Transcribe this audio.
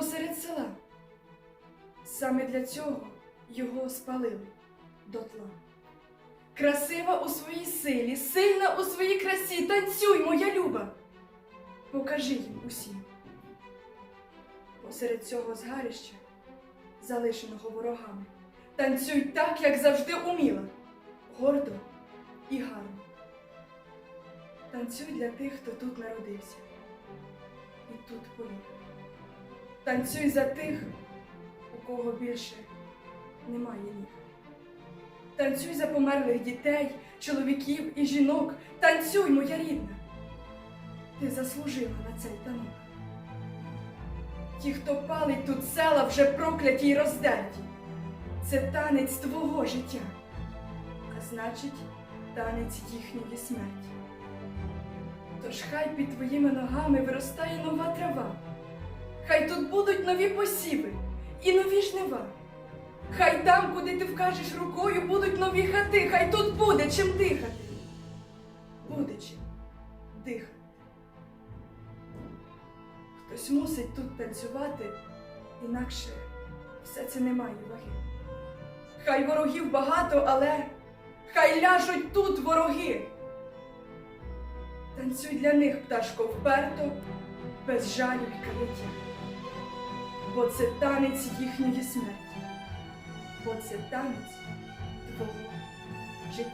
посеред села. Саме для цього його спалили дотла. Красива у своїй силі, сильна у своїй красі, танцюй, моя люба. Покажи їм усім. Посеред цього згарища, залишеного ворогами, танцюй так, як завжди уміла, гордо і гарно. Танцюй для тих, хто тут народився і тут поліг. Танцюй за тих, у кого більше немає ніг. Танцюй за померлих дітей, чоловіків і жінок. Танцюй, моя рідна. Ти заслужила на цей танок. Ті, хто палить тут села, вже прокляті й роздерті. Це танець твого життя, а значить, танець їхньої смерті. Тож хай під твоїми ногами виростає нова трава. Хай тут будуть нові посіви і нові жнива. Хай там, куди ти вкажеш рукою, будуть нові хати, хай тут буде чим дихати. Буде чим дихати. Хтось мусить тут танцювати, інакше все це не має ваги. Хай ворогів багато, але хай ляжуть тут вороги. Танцюй для них, пташко, вперто, без жалю й каяття. Бо це танець їхньої смерті, бо це танець твого життя.